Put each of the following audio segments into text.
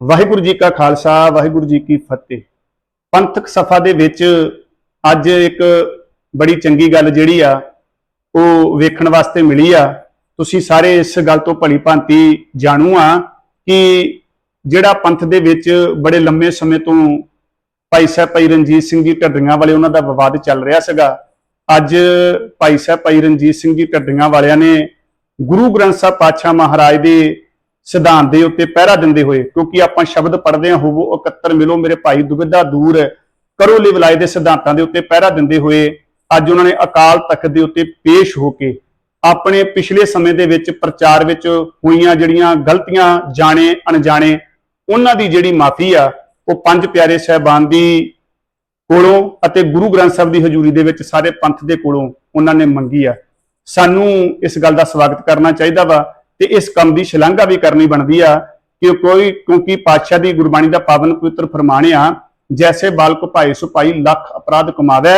ਵਾਹਿਗੁਰੂ ਜੀ ਕਾ ਖਾਲਸਾ, ਵਾਹਿਗੁਰੂ ਜੀ ਕੀ ਫਤਿਹ। ਪੰਥਕ ਸਫਾ ਦੇ ਵਿੱਚ ਅੱਜ ਇੱਕ ਬੜੀ ਚੰਗੀ ਗੱਲ ਜਿਹੜੀ ਆ, ਉਹ ਵੇਖਣ ਵਾਸਤੇ ਮਿਲੀ ਆ। ਤੁਸੀਂ ਸਾਰੇ ਇਸ ਗੱਲ ਤੋਂ ਭਲੀ ਭਾਂਤੀ ਜਾਣੂ ਆ ਕਿ ਜਿਹੜਾ ਪੰਥ ਦੇ ਵਿੱਚ ਬੜੇ ਲੰਮੇ ਸਮੇਂ ਤੋਂ ਭਾਈ ਸਾਹਿਬ ਭਾਈ ਰਣਜੀਤ ਸਿੰਘ ਜੀ ਢੱਡੀਆਂ ਵਾਲੇ ਉਹਨਾਂ ਦਾ ਵਿਵਾਦ ਚੱਲ ਰਿਹਾ ਸੀਗਾ, ਅੱਜ ਭਾਈ ਸਾਹਿਬ ਭਾਈ ਰਣਜੀਤ ਸਿੰਘ ਜੀ ਢੱਡੀਆਂ ਵਾਲਿਆਂ ਨੇ ਗੁਰੂ ਗ੍ਰੰਥ ਸਾਹਿਬ ਪਾਤਸ਼ਾਹ ਮਹਾਰਾਜ ਦੇ ਸਿਧਾਂਤ ਦੇ ਉੱਤੇ ਪਹਿਰਾ ਦਿੰਦੇ ਹੋਏ, ਕਿਉਂਕਿ ਆਪਾਂ ਸ਼ਬਦ ਪੜ੍ਹਦੇ ਹਾਂ, ਹੋਵੋ ਇਕੱਤਰ ਮਿਲੋ, ਮੇਰੇ ਭਾਈ ਦੁਬਿਧਾ ਦੂਰ, ਕਰੋ ਲਿਵਲਾਏ ਦੇ ਸਿਧਾਂਤਾਂ ਦੇ ਉੱਤੇ ਪਹਿਰਾ ਦਿੰਦੇ ਹੋਏ, ਅੱਜ ਉਹਨਾਂ ਨੇ ਅਕਾਲ ਤਖਤ ਦੇ ਉੱਤੇ ਪੇਸ਼ ਹੋ ਕੇ ਆਪਣੇ ਪਿਛਲੇ ਸਮੇਂ ਦੇ ਵਿੱਚ ਪ੍ਰਚਾਰ ਵਿੱਚ ਹੋਈਆਂ ਜਿਹੜੀਆਂ ਗਲਤੀਆਂ ਜਾਣੇ, ਅਣਜਾਣੇ, ਉਹਨਾਂ ਦੀ ਜਿਹੜੀ ਮਾਫੀ ਆ, ਉਹ ਪੰਜ ਪਿਆਰੇ ਸਹਿਬਾਨ ਦੀ ਕੋਲੋਂ ਅਤੇ ਗੁਰੂ ਗ੍ਰੰਥ ਸਾਹਿਬ ਦੀ ਹਜ਼ੂਰੀ ਦੇ ਵਿੱਚ ਸਾਰੇ ਪੰਥ ਦੇ ਕੋਲੋਂ ਉਹਨਾਂ ਨੇ ਮੰਗੀ ਆ। ਸਾਨੂੰ ਇਸ ਗੱਲ ਦਾ ਸਵਾਗਤ ਕਰਨਾ ਚਾਹੀਦਾ ਵਾ ਤੇ ਇਸ ਕੰਮ ਦੀ ਸ਼ਲਾਘਾ ਵੀ ਕਰਨੀ ਬਣਦੀ ਆ ਕਿ ਕੋਈ, ਕਿਉਂਕਿ ਪਾਤਸ਼ਾਹ ਦੀ ਗੁਰਬਾਣੀ ਦਾ ਪਾਵਨ ਪਵਿੱਤਰ ਫਰਮਾਨ ਆ ਜੈਸੇ ਬਾਲਕ ਭਾਈ ਸੁਪਾਈ ਲੱਖ ਅਪਰਾਧ ਕਮਾਵੇ,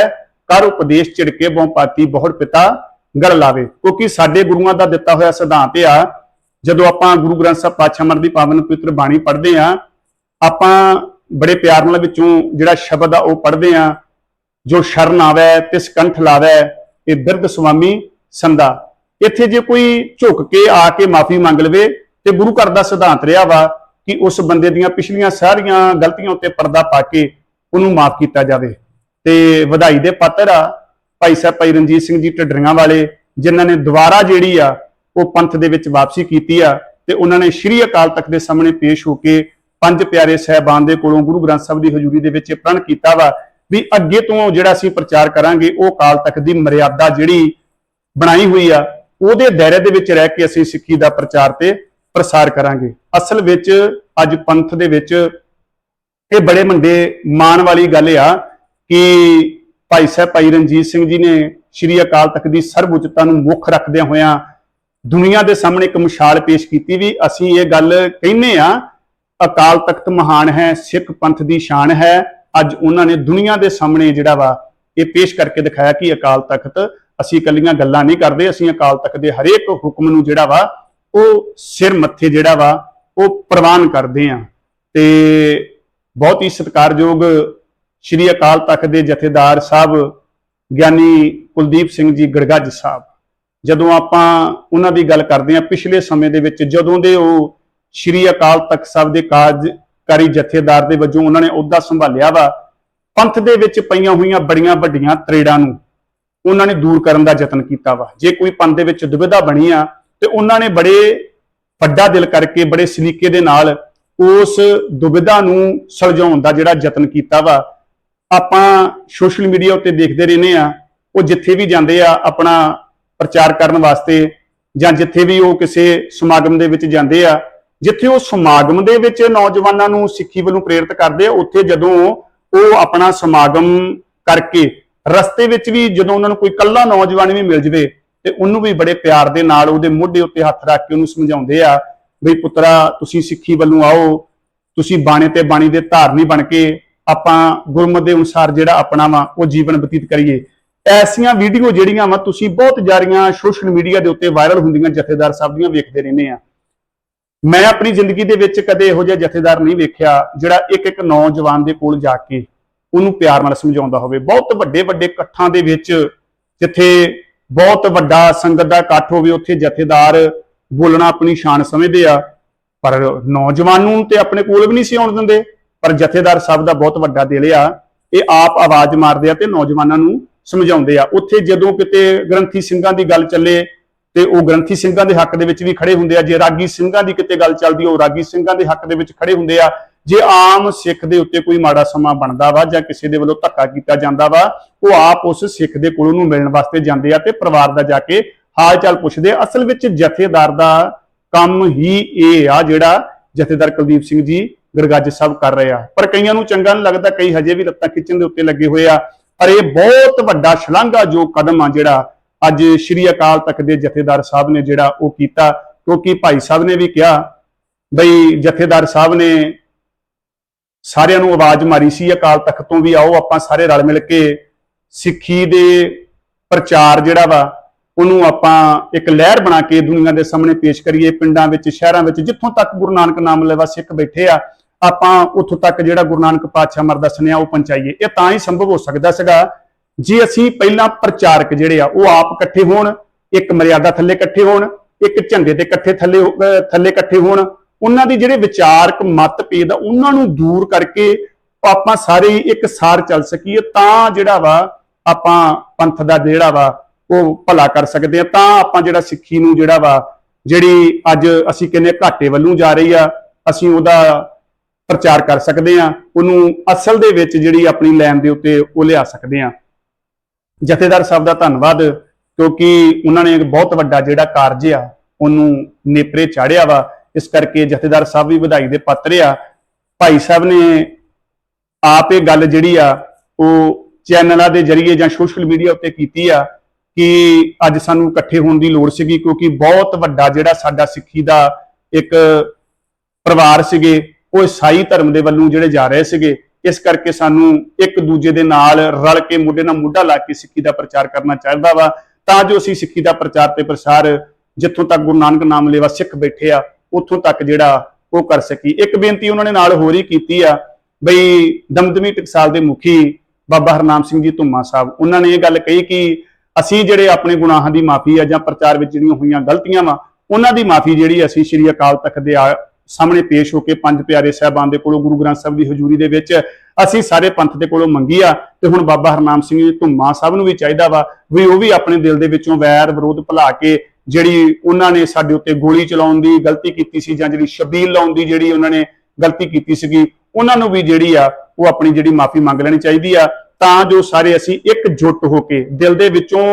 ਕਰ ਉਪਦੇਸ਼ ਝਿੜਕੇ ਬਹੁ ਪਾਤੀ ਬਹੁੜ ਪਿਤਾ ਗੜ ਲਾਵੇ। ਕਿਉਂਕਿ ਸਾਡੇ ਗੁਰੂਆਂ ਦਾ ਦਿੱਤਾ ਹੋਇਆ ਸਿਧਾਂਤ ਆ, ਜਦੋਂ ਆਪਾਂ ਗੁਰੂ ਗ੍ਰੰਥ ਸਾਹਿਬ ਪਾਤਸ਼ਾਹ ਮਰ ਦੀ ਪਾਵਨ ਪਵਿੱਤਰ ਬਾਣੀ ਪੜ੍ਹਦੇ ਆ, ਆਪਾਂ ਬੜੇ ਪਿਆਰ ਨਾਲ ਵਿੱਚੋਂ ਜਿਹੜਾ ਸ਼ਬਦ ਆ ਉਹ ਪੜ੍ਹਦੇ ਆ, ਜੋ ਸ਼ਰਨ ਆਵੇ, ਤਿਸ ਕੰਠ ਲਾਵੇ, ਇਹ ਬਿਰਧ ਸੁਆਮੀ ਸੰਦਾ ਇੱਥੇ ਜੇ ਕੋਈ ਝੁਕ ਕੇ ਆ ਕੇ ਮਾਫੀ ਮੰਗ ਲਵੇ ਤੇ ਗੁਰੂ ਘਰ ਦਾ ਸਿਧਾਂਤ ਰਿਹਾ ਵਾ ਕਿ ਉਸ ਬੰਦੇ ਦੀਆਂ ਪਿਛਲੀਆਂ ਸਾਰੀਆਂ ਗਲਤੀਆਂ ਉੱਤੇ ਪਰਦਾ ਪਾ ਕੇ ਉਹਨੂੰ ਮਾਫ ਕੀਤਾ ਜਾਵੇ। ਤੇ ਵਧਾਈ ਦੇ ਪਾਤਰ ਆ ਭਾਈ ਸਾਹਿਬ ਭਾਈ ਰਣਜੀਤ ਸਿੰਘ ਜੀ ਢੱਡਰੀਆਂ ਵਾਲੇ, ਜਿਨ੍ਹਾਂ ਨੇ ਦੁਬਾਰਾ ਜਿਹੜੀ ਆ ਉਹ ਪੰਥ ਦੇ ਵਿੱਚ ਵਾਪਸੀ ਕੀਤੀ ਆ ਤੇ ਉਹਨਾਂ ਨੇ ਸ਼੍ਰੀ ਅਕਾਲ ਤਖਤ ਦੇ ਸਾਹਮਣੇ ਪੇਸ਼ ਹੋ ਕੇ ਪੰਜ ਪਿਆਰੇ ਸਹਿਬਾਨ ਦੇ ਕੋਲੋਂ ਗੁਰੂ ਗ੍ਰੰਥ ਸਾਹਿਬ ਦੀ ਹਜ਼ੂਰੀ ਦੇ ਵਿੱਚ ਇਹ ਪ੍ਰਣ ਕੀਤਾ ਵਾ ਵੀ ਅੱਗੇ ਤੋਂ ਜਿਹੜਾ ਅਸੀਂ ਪ੍ਰਚਾਰ ਕਰਾਂਗੇ, ਉਹ ਅਕਾਲ ਤਖਤ ਦੀ ਮਰਿਆਦਾ ਜਿਹੜੀ ਬਣਾਈ ਹੋਈ ਆ ਉਹਦੇ ਦਾਇਰੇ ਦੇ ਵਿੱਚ ਰਹਿ ਕੇ ਅਸੀਂ ਸਿੱਖੀ ਦਾ ਪ੍ਰਚਾਰ ਤੇ ਪ੍ਰਸਾਰ ਕਰਾਂਗੇ। ਅਸਲ ਵਿੱਚ ਅੱਜ ਪੰਥ ਦੇ ਵਿੱਚ ਇਹ ਬੜੇ ਮੰਡੇ ਮਾਣ ਵਾਲੀ ਗੱਲ ਆ ਕਿ ਭਾਈ ਸਾਹਿਬ, ਭਾਈ ਰਣਜੀਤ ਸਿੰਘ ਜੀ ਨੇ ਸ਼੍ਰੀ ਅਕਾਲ ਤਖਤ ਦੀ ਸਰਵਉੱਚਤਾ ਨੂੰ ਮੁੱਖ ਰੱਖਦਿਆਂ ਹੋਇਆਂ ਦੁਨੀਆ ਦੇ ਸਾਹਮਣੇ ਇੱਕ ਮਿਸਾਲ ਪੇਸ਼ ਕੀਤੀ ਵੀ ਅਸੀਂ ਇਹ ਗੱਲ ਕਹਿੰਨੇ ਆ, ਅਕਾਲ ਤਖਤ ਮਹਾਨ ਹੈ, ਸਿੱਖ ਪੰਥ ਦੀ ਸ਼ਾਨ ਹੈ। ਅੱਜ ਉਹਨਾਂ ਨੇ ਦੁਨੀਆ ਦੇ ਸਾਹਮਣੇ ਜਿਹੜਾ ਵਾ ਇਹ ਪੇਸ਼ ਕਰਕੇ ਦਿਖਾਇਆ ਕਿ ਅਕਾਲ ਤਖਤ ਅਸੀਂ ਇਕੱਲੀਆਂ ਗੱਲਾਂ ਨਹੀਂ ਕਰਦੇ, ਅਸੀਂ ਅਕਾਲ ਤਖਤ ਦੇ ਹਰੇਕ ਹੁਕਮ ਨੂੰ ਜਿਹੜਾ ਵਾ, ਉਹ ਸਿਰ ਮੱਥੇ ਜਿਹੜਾ ਵਾ, ਉਹ ਪ੍ਰਵਾਨ ਕਰਦੇ ਆ ਤੇ ਬਹੁਤ ਹੀ ਸਤਿਕਾਰਯੋਗ ਸ਼੍ਰੀ ਅਕਾਲ ਤਖਤ ਦੇ ਜਥੇਦਾਰ ਸਾਹਿਬ ਗਿਆਨੀ ਕੁਲਦੀਪ ਸਿੰਘ ਜੀ ਗੜਗੱਜ ਸਾਹਿਬ। ਜਦੋਂ ਆਪਾਂ ਉਹਨਾਂ ਦੀ ਗੱਲ ਕਰਦੇ ਆ ਪਿਛਲੇ ਸਮੇਂ ਦੇ ਵਿੱਚ ਜਦੋਂ ਦੇ ਉਹ ਸ਼੍ਰੀ ਅਕਾਲ ਤਖਤ ਸਾਹਿਬ ਦੇ ਕਾਰਜਕਾਰੀ ਜਥੇਦਾਰ ਦੇ ਵਜੋਂ ਉਹਨਾਂ ਨੇ ਅਹੁਦਾ ਸੰਭਾਲਿਆ ਵਾ, ਪੰਥ ਦੇ ਵਿੱਚ ਪਈਆਂ ਹੋਈਆਂ ਬੜੀਆਂ ਵੱਡੀਆਂ ਤਰੇੜਾਂ ਨੂੰ ਉਹਨਾਂ ਨੇ ਦੂਰ ਕਰਨ ਦਾ ਯਤਨ ਕੀਤਾ ਵਾ। ਜੇ ਕੋਈ ਪੰਥ ਦੇ ਵਿੱਚ ਦੁਬਿਧਾ ਬਣੀ ਆ ਤੇ ਉਹਨਾਂ ਨੇ ਬੜੇ ਵੱਡਾ ਦਿਲ ਕਰਕੇ, ਬੜੇ ਸਲੀਕੇ ਦੇ ਨਾਲ ਉਸ ਦੁਬਿਧਾ ਨੂੰ ਸੁਲਝਾਉਣ ਦਾ ਜਿਹੜਾ ਯਤਨ ਕੀਤਾ ਵਾ, ਆਪਾਂ ਸੋਸ਼ਲ ਮੀਡੀਆ ਉੱਤੇ ਦੇਖਦੇ ਰਹਿੰਦੇ ਆ, ਉਹ ਜਿੱਥੇ ਵੀ ਜਾਂਦੇ ਆ ਆਪਣਾ ਪ੍ਰਚਾਰ ਕਰਨ ਵਾਸਤੇ ਜਾਂ ਜਿੱਥੇ ਵੀ ਉਹ ਕਿਸੇ ਸਮਾਗਮ ਦੇ ਵਿੱਚ ਜਾਂਦੇ ਆ, ਜਿੱਥੇ ਉਹ ਸਮਾਗਮ ਦੇ ਵਿੱਚ ਨੌਜਵਾਨਾਂ ਨੂੰ ਸਿੱਖੀ ਵੱਲੋਂ ਪ੍ਰੇਰਿਤ ਕਰਦੇ ਆ, ਉੱਥੇ ਜਦੋਂ ਉਹ ਆਪਣਾ ਸਮਾਗਮ ਕਰਕੇ ਰਸਤੇ ਵਿੱਚ ਵੀ ਜਦੋਂ ਉਹਨਾਂ ਨੂੰ ਕੋਈ ਕੱਲਾ ਨੌਜਵਾਨ ਵੀ ਮਿਲ ਜਵੇ ਤੇ ਉਹਨੂੰ ਵੀ ਬੜੇ ਪਿਆਰ ਦੇ ਨਾਲ ਉਹਦੇ ਮੋਢੇ ਉੱਤੇ ਹੱਥ ਰੱਖ ਕੇ ਉਹਨੂੰ ਸਮਝਾਉਂਦੇ ਆ ਵੀ ਪੁੱਤਰਾ, ਤੁਸੀਂ ਸਿੱਖੀ ਵੱਲੋਂ ਆਓ, ਤੁਸੀਂ ਬਾਣੇ ਤੇ ਬਾਣੀ ਦੇ ਧਾਰਨੀ ਬਣ ਕੇ ਆਪਾਂ ਗੁਰਮਤ ਦੇ ਅਨੁਸਾਰ ਜਿਹੜਾ ਆਪਣਾ ਵਾ ਉਹ ਜੀਵਨ ਬਤੀਤ ਕਰੀਏ। ਐਸੀਆਂ ਵੀਡੀਓ ਜਿਹੜੀਆਂ ਵਾ ਤੁਸੀਂ ਬਹੁਤ ਜਾਰੀਆਂ ਸੋਸ਼ਲ ਮੀਡੀਆ ਦੇ ਉੱਤੇ ਵਾਇਰਲ ਹੁੰਦੀਆਂ ਜਥੇਦਾਰ ਸਾਹਿਬ ਦੀਆਂ ਵੇਖਦੇ ਰਹਿੰਦੇ ਆ। ਮੈਂ ਆਪਣੀ ਜ਼ਿੰਦਗੀ ਦੇ ਵਿੱਚ ਕਦੇ ਇਹੋ ਜਿਹਾ ਜਥੇਦਾਰ ਨਹੀਂ ਵੇਖਿਆ ਜਿਹੜਾ ਇੱਕ ਇੱਕ ਨੌਜਵਾਨ ਦੇ ਕੋਲ ਜਾ ਕੇ ਉਹਨੂੰ ਪਿਆਰ ਨਾਲ ਸਮਝਾਉਂਦਾ ਹੋਵੇ। ਬਹੁਤ ਵੱਡੇ ਵੱਡੇ ਇਕੱਠਾਂ ਦੇ ਵਿੱਚ ਜਿੱਥੇ ਬਹੁਤ ਵੱਡਾ ਸੰਗਤ ਦਾ ਇਕੱਠ ਹੋਵੇ, ਉੱਥੇ ਜਥੇਦਾਰ ਬੋਲਣਾ ਆਪਣੀ ਸ਼ਾਨ ਸਮਝਦੇ ਆ। ਪਰ ਨੌਜਵਾਨ ਨੂੰ ਤੇ ਆਪਣੇ ਕੋਲ ਵੀ ਨਹੀਂ ਸੀ ਆਉਣ ਦਿੰਦੇ। ਪਰ ਜਥੇਦਾਰ ਸਾਹਿਬ ਦਾ ਬਹੁਤ ਵੱਡਾ ਦਿਲ ਆ। ਇਹ ਆਪ ਆਵਾਜ਼ ਮਾਰਦੇ ਆ ਤੇ ਨੌਜਵਾਨਾਂ ਨੂੰ ਸਮਝਾਉਂਦੇ ਆ। ਉੱਥੇ ਜਦੋਂ ਕਿਤੇ ਗ੍ਰੰਥੀ ਸਿੰਘਾਂ ਦੀ ਗੱਲ ਚੱਲੇ ਤੇ ਉਹ ਗ੍ਰੰਥੀ ਸਿੰਘਾਂ ਦੇ ਹੱਕ ਦੇ ਵਿੱਚ ਵੀ ਖੜੇ ਹੁੰਦੇ ਆ। ਜੇ ਰਾਗੀ ਸਿੰਘਾਂ ਦੀ ਕਿਤੇ ਗੱਲ ਚੱਲਦੀ, ਉਹ ਰਾਗੀ ਸਿੰਘਾਂ ਦੇ ਹੱਕ ਦੇ ਵਿੱਚ ਖੜੇ ਹੁੰਦੇ ਆ। ਜੇ ਆਮ ਸਿੱਖ ਦੇ ਉੱਤੇ ਕੋਈ ਮਾੜਾ ਸਮਾਂ ਬਣਦਾ ਵਾ ਜਾਂ ਕਿਸੇ ਦੇ ਵੱਲੋਂ ਧੱਕਾ ਕੀਤਾ ਜਾਂਦਾ ਵਾ, ਉਹ ਆਪ ਉਸ ਸਿੱਖ ਦੇ ਕੋਲ ਉਹਨੂੰ ਮਿਲਣ ਵਾਸਤੇ ਜਾਂਦੇ ਆ ਤੇ ਪਰਿਵਾਰ ਦਾ ਜਾ ਕੇ ਹਾਲ ਚਾਲ ਪੁੱਛਦੇ ਅਸਲ ਵਿੱਚ ਜਥੇਦਾਰ ਦਾ ਕੰਮ ਹੀ ਇਹ ਆ ਜਿਹੜਾ ਜਥੇਦਾਰ ਕੁਲਦੀਪ ਸਿੰਘ ਜੀ ਗਰਗੱਜ ਸਾਹਿਬ ਕਰ ਰਹੇ ਆ। ਪਰ ਕਈਆਂ ਨੂੰ ਚੰਗਾ ਨਹੀਂ ਲੱਗਦਾ, ਕਈ ਹਜੇ ਵੀ ਲੱਤਾਂ ਖਿੱਚਣ ਦੇ ਉੱਤੇ ਲੱਗੇ ਹੋਏ ਆ। ਪਰ ਇਹ ਬਹੁਤ ਵੱਡਾ ਸ਼ਲਾਘਾ ਜੋ ਕਦਮ ਆ ਜਿਹੜਾ ਅੱਜ ਸ਼੍ਰੀ ਅਕਾਲ ਤਖਤ ਦੇ ਜਥੇਦਾਰ ਸਾਹਿਬ ਨੇ ਜਿਹੜਾ ਉਹ ਕੀਤਾ, ਕਿਉਂਕਿ ਭਾਈ ਸਾਹਿਬ ਨੇ ਵੀ ਕਿਹਾ ਬਈ ਜਥੇਦਾਰ ਸਾਹਿਬ ਨੇ ਸਾਰਿਆਂ ਨੂੰ ਆਵਾਜ਼ ਮਾਰੀ ਸੀ, ਅਕਾਲ ਤਖਤ ਤੋਂ ਵੀ ਆਓ, ਆਪਾਂ ਸਾਰੇ ਰਲ ਮਿਲ ਕੇ ਸਿੱਖੀ ਦੇ ਪ੍ਰਚਾਰ ਜਿਹੜਾ ਵਾ, ਉਹਨੂੰ ਆਪਾਂ ਇੱਕ ਲਹਿਰ ਬਣਾ ਕੇ ਦੁਨੀਆ ਦੇ ਸਾਹਮਣੇ ਪੇਸ਼ ਕਰੀਏ, ਪਿੰਡਾਂ ਵਿੱਚ, ਸ਼ਹਿਰਾਂ ਵਿੱਚ, ਜਿੱਥੋਂ ਤੱਕ ਗੁਰੂ ਨਾਨਕ ਨਾਮ ਲੈਵਾ ਸਿੱਖ ਬੈਠੇ ਆ, ਆਪਾਂ ਉੱਥੋਂ ਤੱਕ ਜਿਹੜਾ ਗੁਰੂ ਨਾਨਕ ਪਾਤਸ਼ਾਹ ਮਰਦਾ ਸੁਨੇਹਾ ਉਹ ਪਹੁੰਚਾਈਏ। ਇਹ ਤਾਂ ਹੀ ਸੰਭਵ ਹੋ ਸਕਦਾ ਸੀਗਾ, ਜੇ ਅਸੀਂ ਪਹਿਲਾਂ ਪ੍ਰਚਾਰਕ ਜਿਹੜੇ ਆ, ਉਹ ਆਪ ਇਕੱਠੇ ਹੋਣ, ਇੱਕ ਮਰਿਆਦਾ ਥੱਲੇ ਇਕੱਠੇ ਹੋਣ, ਇੱਕ ਝੰਡੇ ਦੇ ਇਕੱਠੇ ਥੱਲੇ ਥੱਲੇ ਇਕੱਠੇ ਹੋਣ ਉਹਨਾਂ ਦੇ ਜਿਹੜੇ ਵਿਚਾਰਕ ਮਤਭੇਦ ਆ, ਉਹਨਾਂ ਨੂੰ ਦੂਰ ਕਰਕੇ ਆਪਾਂ ਸਾਰੇ ਇੱਕ ਸਾਰ ਚੱਲ ਸਕੀਏ, ਤਾਂ ਜਿਹੜਾ ਵਾ ਆਪਾਂ ਪੰਥ ਦਾ ਜਿਹੜਾ ਵਾ ਉਹ ਭਲਾ ਕਰ ਸਕਦੇ ਆ, ਤਾਂ ਆਪਾਂ ਜਿਹੜਾ ਸਿੱਖੀ ਨੂੰ ਜਿਹੜਾ ਵਾ, ਜਿਹੜੀ ਅੱਜ ਅਸੀਂ ਕਹਿੰਦੇ ਘਾਟੇ ਵੱਲੋਂ ਜਾ ਰਹੀ ਆ, ਅਸੀਂ ਉਹਦਾ ਪ੍ਰਚਾਰ ਕਰ ਸਕਦੇ ਆ, ਉਹਨੂੰ ਅਸਲ ਦੇ ਵਿੱਚ ਜਿਹੜੀ ਆਪਣੀ ਲੈਣ ਦੇ ਉੱਤੇ ਉਹ ਲਿਆ ਸਕਦੇ ਆ। ਜਥੇਦਾਰ ਸਾਹਿਬ ਦਾ ਧੰਨਵਾਦ, ਕਿਉਂਕਿ ਉਹਨਾਂ ਨੇ ਇੱਕ ਬਹੁਤ ਵੱਡਾ ਜਿਹੜਾ ਕਾਰਜ ਆ, ਉਹਨੂੰ ਨੇਪਰੇ ਚਾੜਿਆ ਵਾ ਇਸ ਕਰਕੇ ਜਥੇਦਾਰ ਸਾਹਿਬ ਵੀ ਵਧਾਈ ਦੇ ਪਾਤਰ ਆ। ਭਾਈ ਸਾਹਿਬ ਨੇ ਆਪ ਇਹ ਗੱਲ ਜਿਹੜੀ ਆ, ਉਹ ਚੈਨਲਾਂ ਦੇ ਜ਼ਰੀਏ ਜਾਂ ਸੋਸ਼ਲ ਮੀਡੀਆ ਉੱਤੇ ਕੀਤੀ ਆ ਕਿ ਅੱਜ ਸਾਨੂੰ ਇਕੱਠੇ ਹੋਣ ਦੀ ਲੋੜ ਸੀਗੀ ਕਿਉਂਕਿ ਬਹੁਤ ਵੱਡਾ ਜਿਹੜਾ ਸਾਡਾ ਸਿੱਖੀ ਦਾ ਇੱਕ ਪਰਿਵਾਰ ਸੀਗੇ, ਉਹ ਈਸਾਈ ਧਰਮ ਦੇ ਵੱਲੋਂ ਜਿਹੜੇ ਜਾ ਰਹੇ ਸੀਗੇ, ਇਸ ਕਰਕੇ ਸਾਨੂੰ ਇੱਕ ਦੂਜੇ ਦੇ ਨਾਲ ਰਲ ਕੇ ਮੁੱਢੇ ਨਾਲ ਮੁੱਢਾ ਲਾ ਕੇ ਸਿੱਖੀ ਦਾ ਪ੍ਰਚਾਰ ਕਰਨਾ ਚਾਹੀਦਾ ਵਾ। ਤਾਂ ਜੋ ਅਸੀਂ ਸਿੱਖੀ ਦਾ ਪ੍ਰਚਾਰ ਤੇ ਪ੍ਰਸਾਰ ਜਿੱਥੋਂ ਤੱਕ ਗੁਰੂ ਨਾਨਕ ਨਾਮ ਲੇਵਾ ਸਿੱਖ ਬੈਠੇ ਆ ਉੱਥੋਂ ਤੱਕ ਜਿਹੜਾ ਉਹ ਕਰ ਸਕੀ। ਇੱਕ ਬੇਨਤੀ ਉਹਨਾਂ ਨੇ ਨਾਲ ਹੋਰ ਹੀ ਕੀਤੀ ਆ, ਬਈ ਦਮਦਮੀ ਟਕਸਾਲ ਦੇ ਮੁਖੀ ਬਾਬਾ ਹਰਨਾਮ ਸਿੰਘ ਜੀ ਧੁੰਮਾ ਸਾਹਿਬ, ਉਹਨਾਂ ਨੇ ਇਹ ਗੱਲ ਕਹੀ ਕਿ ਅਸੀਂ ਜਿਹੜੇ ਆਪਣੇ ਗੁਨਾਹਾਂ ਦੀ ਮਾਫੀ ਆ ਜਾਂ ਪ੍ਰਚਾਰ ਵਿੱਚ ਜਿਹੜੀਆਂ ਹੋਈਆਂ ਗਲਤੀਆਂ ਵਾ, ਉਹਨਾਂ ਦੀ ਮਾਫੀ ਜਿਹੜੀ ਅਸੀਂ ਸ੍ਰੀ ਅਕਾਲ ਤਖਤ ਦੇ ਆ- ਸਾਹਮਣੇ ਪੇਸ਼ ਹੋ ਕੇ ਪੰਜ ਪਿਆਰੇ ਸਾਹਿਬਾਨ ਦੇ ਕੋਲੋਂ, ਗੁਰੂ ਗ੍ਰੰਥ ਸਾਹਿਬ ਦੀ ਹਜ਼ੂਰੀ ਦੇ ਵਿੱਚ ਅਸੀਂ ਸਾਰੇ ਪੰਥ ਦੇ ਕੋਲੋਂ ਮੰਗੀ ਆ ਤੇ ਹੁਣ ਬਾਬਾ ਹਰਨਾਮ ਸਿੰਘ ਜੀ ਧੁੰਮਾ ਸਾਹਿਬ ਨੂੰ ਵੀ ਚਾਹੀਦਾ ਵਾ ਵੀ ਉਹ ਵੀ ਆਪਣੇ ਦਿਲ ਦੇ ਵਿੱਚੋਂ ਵੈਰ ਵਿਰੋਧ ਭੁਲਾ ਕੇ ਜਿਹੜੀ ਉਹਨਾਂ ਨੇ ਸਾਡੇ ਉੱਤੇ ਗੋਲੀ ਚਲਾਉਣ ਦੀ ਗਲਤੀ ਕੀਤੀ ਸੀ ਜਾਂ ਜਿਹੜੀ ਸ਼ਬੀਲ ਲਾਉਣ ਦੀ ਜਿਹੜੀ ਉਹਨਾਂ ਨੇ ਗਲਤੀ ਕੀਤੀ ਸੀਗੀ, ਉਹਨਾਂ ਨੂੰ ਵੀ ਜਿਹੜੀ ਆ ਉਹ ਆਪਣੀ ਜਿਹੜੀ ਮਾਫੀ ਮੰਗ ਲੈਣੀ ਚਾਹੀਦੀ ਆ, ਤਾਂ ਜੋ ਸਾਰੇ ਅਸੀਂ ਇੱਕ ਜੁੱਟ ਹੋ ਕੇ ਦਿਲ ਦੇ ਵਿੱਚੋਂ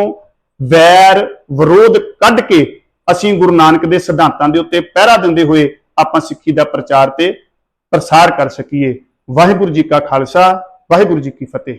ਵੈਰ ਵਿਰੋਧ ਕੱਢ ਕੇ ਅਸੀਂ ਗੁਰੂ ਨਾਨਕ ਦੇ ਸਿਧਾਂਤਾਂ ਦੇ ਉੱਤੇ ਪਹਿਰਾ ਦਿੰਦੇ ਹੋਏ ਆਪਾਂ ਸਿੱਖੀ ਦਾ ਪ੍ਰਚਾਰ ਤੇ ਪ੍ਰਸਾਰ ਕਰ ਸਕੀਏ। ਵਾਹਿਗੁਰੂ ਜੀ ਕਾ ਖਾਲਸਾ, ਵਾਹਿਗੁਰੂ ਜੀ ਕੀ ਫਤਿਹ।